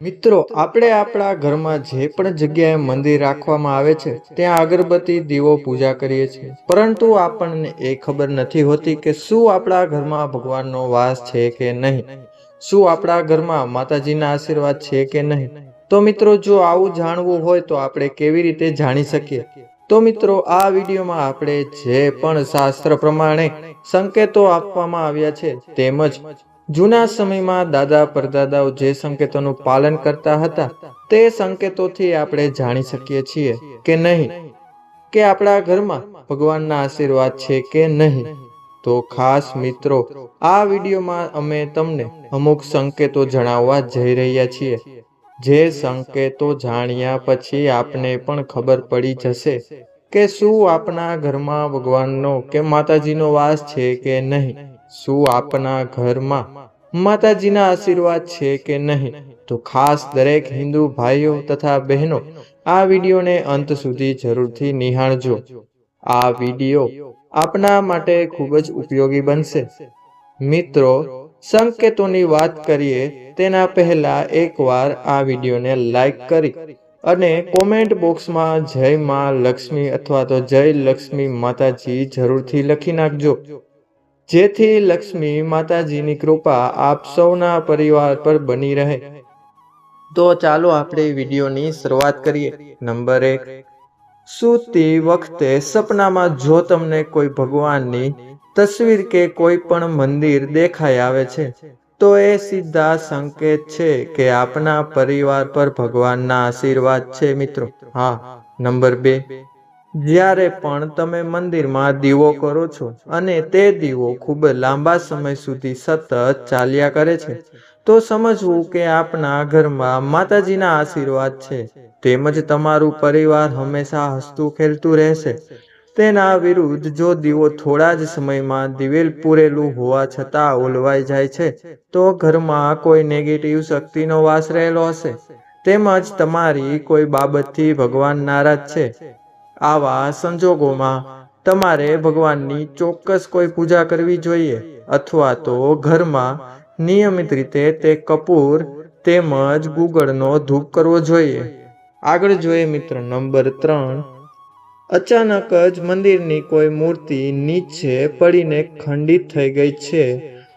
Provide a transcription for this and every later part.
મિત્રો, આપણે આપણા ઘરમાં જે પણ જગ્યાએ મંદિર રાખવામાં આવે છે, ત્યાં અગરબત્તી, દીવો પૂજા કરીએ છીએ. પરંતુ આપણને એ ખબર નથી હોતી કે શું આપણા ઘરમાં ભગવાનનો વાસ છે કે નહીં? શું આપણા ઘરમાં માતાજીના આશીર્વાદ છે કે નહીં? તો મિત્રો, જો આવું જાણવું હોય તો આપણે કેવી રીતે જાણી શકીએ? તો મિત્રો, આ વિડીયોમાં આપણે જે પણ શાસ્ત્ર પ્રમાણે સંકેતો આપવામાં આવ્યા છે તેમજ જૂના સમયમાં દાદા પરદાદાઓ જે સંકેતોનું પાલન કરતા હતા, તે સંકેતોથી આપણે જાણી શકીએ છીએ કે નહીં. કે આપણા ઘરમાં ભગવાનના આશીર્વાદ છે કે નહીં. તો ખાસ મિત્રો, આ વિડીયોમાં અમે તમને અમુક સંકેતો જણાવવા જઈ રહ્યા છીએ. જે સંકેતો જાણ્યા પછી આપને પણ ખબર પડી જશે કે શું આપણા ઘરમાં ભગવાનનો કે માતાજીનો વાસ છે કે નહીં. શું આપના ઘરમાં માતાજીના આશીર્વાદ છે કે નહીં? તો ખાસ દરેક હિન્દુ ભાઈઓ તથા બહેનો, આ વિડીયોને અંત સુધી જરૂરથી નિહાળજો. આ વીડિયો આપના માટે ખૂબ જ ઉપયોગી બનશે. મિત્રો, સંકેતોની વાત કરીએ, તેના પહેલા એકવાર આ વિડીયોને લાઈક કરી અને કોમેન્ટ બોક્સમાં જય માં લક્ષ્મી અથવા તો જય લક્ષ્મી માતાજી જરૂરથી લખી નાખજો. જેથી લક્ષ્મી માતાજીની કૃપા આપ સૌના પરિવાર પર બની રહે. તો ચાલો આપણે વિડીયોની શરૂઆત કરીએ. નંબર એક. સૂતી વખતે સપનામાં જો તમને કોઈ ભગવાનની તસવીર કે કોઈ પણ મંદિર દેખાઈ આવે છે, તો એ સીધા સંકેત છે કે આપના પરિવાર પર ભગવાનના આશીર્વાદ છે મિત્રો. હા, નંબર બે. જ્યારે પણ તમે મંદિરમાં દીવો કરો છો અને તે દીવો ખૂબ લાંબા સમય સુધી સતત ચાલ્યા કરે છે, તો સમજવું કે આપના ઘરમાં માતાજીના આશીર્વાદ છે, તેમજ તમારું પરિવાર હંમેશા હસતું ખેલતું રહેશે. તેના વિરુદ્ધ જો દીવો થોડા જ સમયમાં દિવેલ પૂરેલું હોવા છતાં ઓલવાઈ જાય છે, તો ઘરમાં કોઈ નેગેટિવ શક્તિનો વાસ રહેલો હશે. તેમજ તમારી કોઈ બાબતથી ભગવાન નારાજ છે. આવા સંજોગોમાં તમારે ભગવાનની ચોક્કસ કોઈ પૂજા કરવી જોઈએ અથવા તો ઘરમાં નિયમિત રીતે તે કપૂર તેમજ ગુગળનો ધૂપ કરવો જોઈએ. આગળ જોઈએ મિત્ર નંબર ત્રણ. અચાનક જ મંદિરની કોઈ મૂર્તિ નીચે પડીને ખંડિત થઈ ગઈ છે,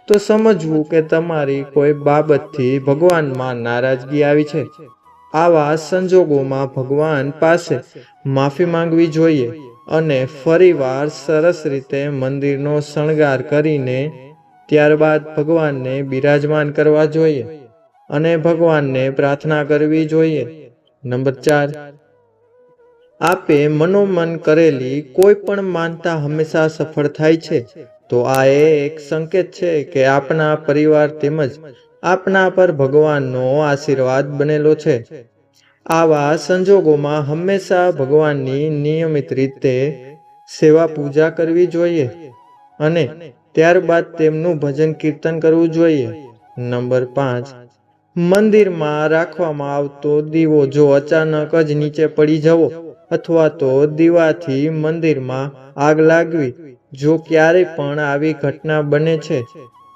તો સમજવું કે તમારી કોઈ બાબતથી ભગવાનમાં નારાજગી આવી છે. આવા સંજોગોમાં ભગવાન પાસે માફી માંગવી જોઈએ અને ફરીવાર સરસ રીતે મંદિરનો શણગાર કરીને ત્યારબાદ ભગવાનને બિરાજમાન કરવા જોઈએ અને ભગવાનને પ્રાર્થના કરવી જોઈએ. નંબર ચાર. આપે મનોમન કરેલી કોઈ પણ માનતા હંમેશા સફળ થાય છે. તો આ એક સંકેત છે કે આપના પરિવાર તેમજ આપના પર ભગવાનનો આશીર્વાદ બનેલો છે. આવા સંજોગોમાં હંમેશા ભગવાનની નિયમિત રીતે સેવા પૂજા કરવી જોઈએ અને ત્યારબાદ તેમનું ભજન કીર્તન કરવું જોઈએ. નંબર પાંચ, મંદિરમાં રાખવામાં આવતો દીવો જો અચાનક જ નીચે પડી જવો અથવા તો દીવાથી મંદિરમાં આગ લાગવી, જો ક્યારેય પણ આવી ઘટના બને છે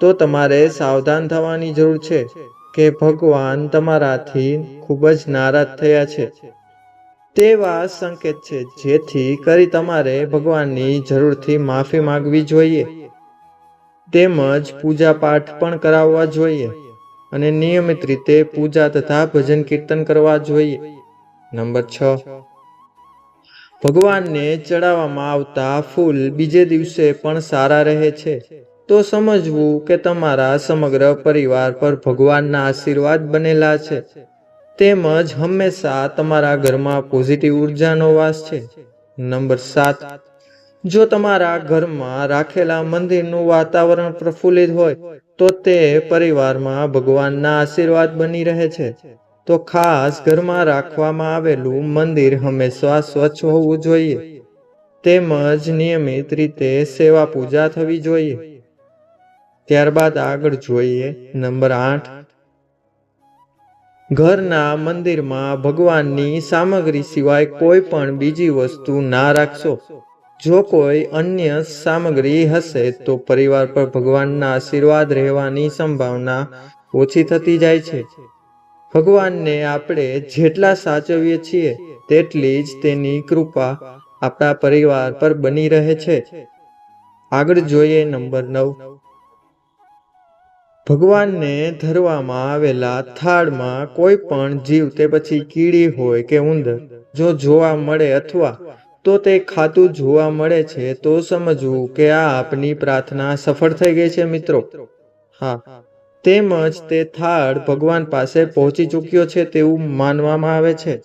તો તમારે સાવધાન થવાની જરૂર છે કે ભગવાન તમારાથી ખૂબ જ નારાજ થયા છે. તેવા સંકેત છે જેથી કરી તમારે ભગવાનની જરૂરથી માફી માંગવી જોઈએ. તેમજ પૂજા પાઠ પણ કરાવવા જોઈએ અને નિયમિત રીતે પૂજા તથા ભજન કીર્તન કરવા જોઈએ. નંબર છ. ભગવાનને ચડાવવામાં આવતા ફૂલ બીજે દિવસે પણ સારા રહે છે. તો સમજવું કે તમારા સમગ્ર પરિવાર પર ભગવાનના આશીર્વાદ બનેલા છે. તેમજ હંમેશા તમારા ઘરમાં પોઝિટિવ ઉર્જાનો વાસ છે. નંબર સાત, જો તમારા ઘરમાં રાખેલા મંદિરનું વાતાવરણ પ્રફુલ્લિત હોય, તો તે પરિવારમાં ભગવાનના આશીર્વાદ બની રહે છે. તો ખાસ ઘરમાં રાખવામાં આવેલું મંદિર હંમેશા સ્વચ્છ હોવું જોઈએ. તેમજ નિયમિત રીતે સેવા પૂજા થવી જોઈએ. ત્યારબાદ આગળ જોઈએ નંબર આઠ. ઘરના મંદિરમાં ભગવાનની સામગ્રી સિવાય કોઈ પણ બીજી વસ્તુ ના રાખશો. જો કોઈ અન્ય સામગ્રી હશે તો પરિવાર પર ભગવાનના આશીર્વાદ રહેવાની સંભાવના ઓછી થતી જાય છે. ભગવાનને આપણે જેટલા સાચવીએ છીએ તેટલી જ તેની કૃપા આપણા પરિવાર પર બની રહે છે. આગળ જોઈએ નંબર નવ. ભગવાનને ધરવામાં આવેલા થાળમાં કોઈ પણ જીવ તે પછી કીડી હોય કે ઉંદર જો જોવા મળે અથવા તો તે ખાતું જોવા મળે છે, તો સમજવું કે આ આપની પ્રાર્થના સફળ થઈ ગઈ છે મિત્રો. હા, તેમજ તે થાળ ભગવાન પાસે પહોંચી ચૂક્યો છે તેવું માનવામાં આવે છે.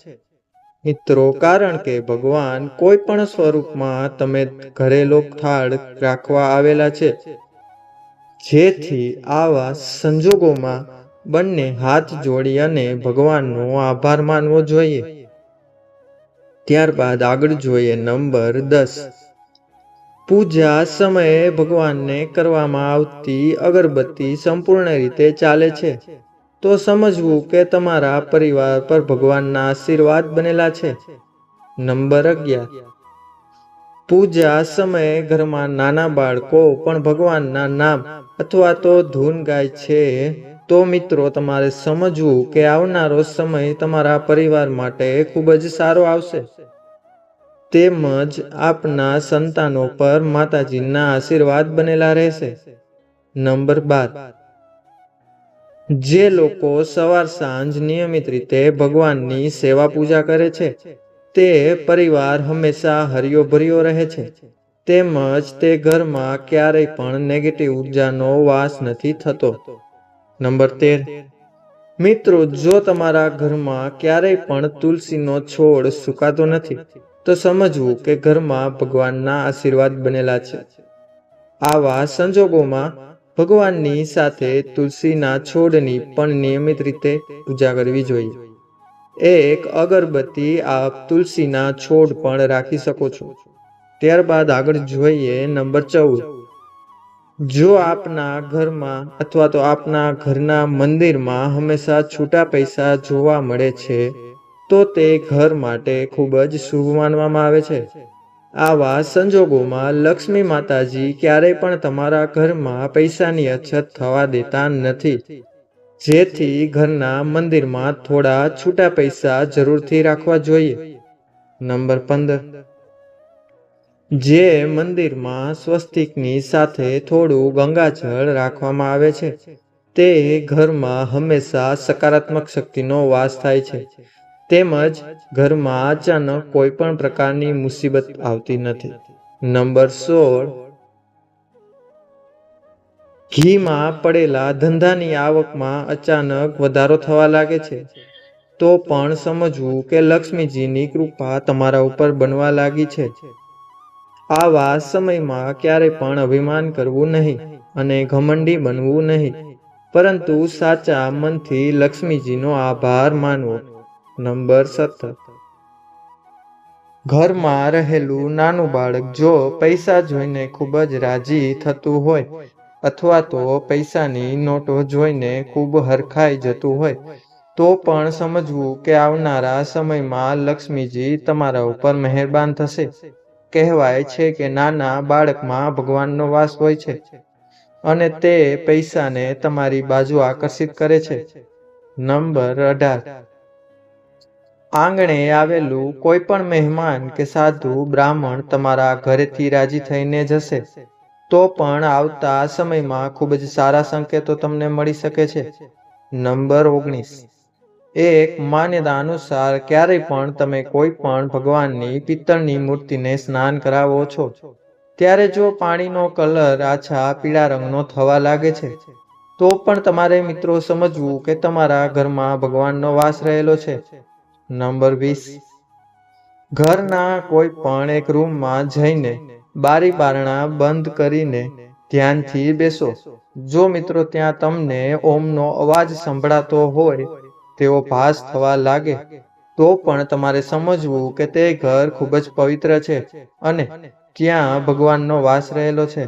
મિત્રો, કારણ કે ભગવાન કોઈ પણ સ્વરૂપમાં તમે ઘરેલો થાળ રાખવા આવેલા છે જેથી આવા સંજોગોમાં બંને હાથ જોડી અને ભગવાનનો આભાર માનવો જોઈએ. ત્યારબાદ આગળ જોઈએ નંબર દસ. પૂજા સમયે ભગવાનને કરવામાં આવતી અગરબત્તી સંપૂર્ણ રીતે ચાલે છે. તો સમજવું કે તમારા પરિવાર પર ભગવાનના આશીર્વાદ બનેલા છે. નંબર અગિયાર. પૂજા સમયે ઘરમાં નાના બાળકો પણ ભગવાનના નામ અથવા તો ધૂન ગાય છે. તો મિત્રો, તમારે સમજવું કે આવનારો સમય તમારા પરિવાર માટે ખૂબ જ સારો આવશે. તેમજ આપના સંતાનો પર માતાજીના આશીર્વાદ બનેલા રહેશે. નંબર બાર. જે લોકો સવાર સાંજ નિયમિત રીતે ભગવાનની સેવા પૂજા કરે છે તે પરિવાર હંમેશા હરિયો ભર્યો રહે છે. તેમજ તે ઘરમાં ક્યારેય પણ નેગેટિવ ઉર્જાનો વાસ નથી થતો. નંબર તેર. મિત્રો, જો તમારા ઘરમાં ક્યારેય પણ તુલસીનો છોડ સુકાતો નથી, તો સમજવું કે ઘરમાં ભગવાનના આશીર્વાદ બનેલા છે. આવા સંજોગોમાં ભગવાનની સાથે તુલસીના છોડની પણ નિયમિત રીતે પૂજા કરવી જોઈએ. એક અગરબત્તી આપ તુલસીના છોડ પણ રાખી શકો છો. ત્યારબાદ આગળ જોઈએ નંબર ચૌદ. જો આપના ઘરમાં અથવા તો આપના ઘરના મંદિરમાં હંમેશા છૂટા પૈસા જોવા મળે છે, તો તે ઘર માટે ખૂબ જ શુભ માનવામાં આવે છે. આવા સંજોગોમાં લક્ષ્મી માતાજી ક્યારેય પણ તમારા ઘરમાં પૈસાની અછત થવા દેતા નથી. જેથી ઘરના મંદિરમાં થોડા છૂટા પૈસા જરૂરથી રાખવા જોઈએ. નંબર પંદર. જે મંદિરમાં સ્વસ્તિકની સાથે થોડું ગંગાજળ રાખવામાં આવે છે, તે ઘરમાં હંમેશા સકારાત્મક શક્તિનો વાસ થાય છે. તેમજ ઘરમાં અચાનક કોઈ પણ પ્રકારની મુસીબત આવતી નથી. નંબર સોળ. ઘીમાં પડેલા ધંધાની આવકમાં અચાનક વધારો થવા લાગે છે. તો પણ સમજવું કે લક્ષ્મીજીની કૃપા તમારા ઉપર બનવા લાગી છે. આવા સમયમાં ક્યારે પણ અભિમાન કરવું નહીં અને ઘમંડી બનવું નહીં. પરંતુ સાચા મનથી લક્ષ્મીજીનો આભાર માનવો. નંબર સત્તર. ઘરમાં રહેલું નાનું બાળક જો પૈસા જોઈને ખૂબ જ રાજી થતું હોય અથવા તો પૈસાની નોટો જોઈને ખૂબ હરખાઈ જતું હોય, તો પણ સમજવું કે આવનારા સમયમાં લક્ષ્મીજી તમારા ઉપર મહેરબાન થશે. કહેવાય છે કે નાના બાળકમાં ભગવાનનો વાસ હોય છે અને તે પૈસાને તમારી બાજુ આકર્ષિત કરે છે. નંબર અઢાર. આંગણે આવેલું કોઈ પણ મહેમાન કે સાધુ બ્રાહ્મણ તમારા ઘરેથી રાજી થઈને જશે. તો પણ આવતા સમયમાં ખૂબ જ સારા સંકેતો તમને મળી શકે છે. નંબર ઓગણીસ. એક માન્યતા અનુસાર ક્યારેય પણ તમે કોઈ પણ ભગવાનની, પિત્તળની મૂર્તિને સ્નાન કરાવો છો. ત્યારે જો પાણીનો કલર આછા પીળા રંગનો થવા લાગે છે, તો પણ તમારે મિત્રો સમજવું કે તમારા ઘરમાં ભગવાનનો વાસ રહેલો છે. નંબર વીસ. ઘરના કોઈ પણ એક રૂમમાં જઈને બારી બારણા બંધ કરીને ધ્યાનથી બેસો. જો મિત્રો ત્યાં તમને ઓમનો અવાજ સંભળાતો હોય તેવો ભાસ થવા લાગે, તો પણ તમારે સમજવું કે તે ઘર ખૂબ જ પવિત્ર છે અને ત્યાં ભગવાનનો વાસ રહેલો છે.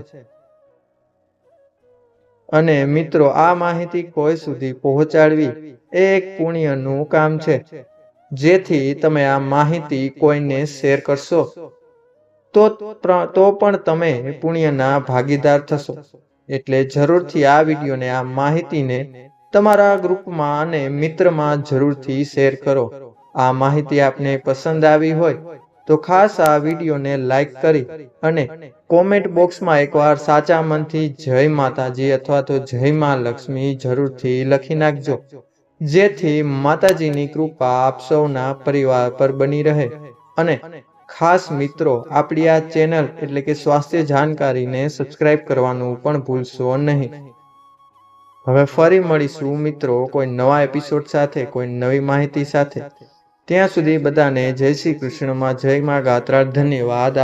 અને મિત્રો, આ માહિતી કોઈ સુધી પહોંચાડવી એ એક પુણ્યનું કામ છે, જેથી તમે આ માહિતી કોઈને શેર કરશો. તો પણ તમે પુણ્યના ભાગીદાર થશો. એટલે જરૂરથી આ વિડીયોને, આ માહિતીને તમારા ગ્રુપમાં અને મિત્રમાં જરૂરથી શેર કરો. આ માહિતી આપને પસંદ આવી હોય તો ખાસ આ વિડીયોને લાઈક કરી અને કોમેન્ટ બોક્સમાં એકવાર સાચા મનથી જય માતાજી અથવા તો જય માં લક્ષ્મી જરૂરથી લખી નાખજો. જેથી માતાજીની કૃપા આપ સૌના પરિવાર પર બની રહે અને ખાસ મિત્રો, આપણી આ ચેનલ એટલે કે સ્વાસ્થ્ય જાણકારીને સબસ્ક્રાઇબ કરવાનું પણ ભૂલશો નહીં. હવે ફરી મળીશું મિત્રો કોઈ નવા એપિસોડ સાથે, કોઈ નવી માહિતી સાથે. ત્યાં સુધી બધાને જય શ્રી કૃષ્ણમાં જય માં ગાત્રા. ધન્યવાદ.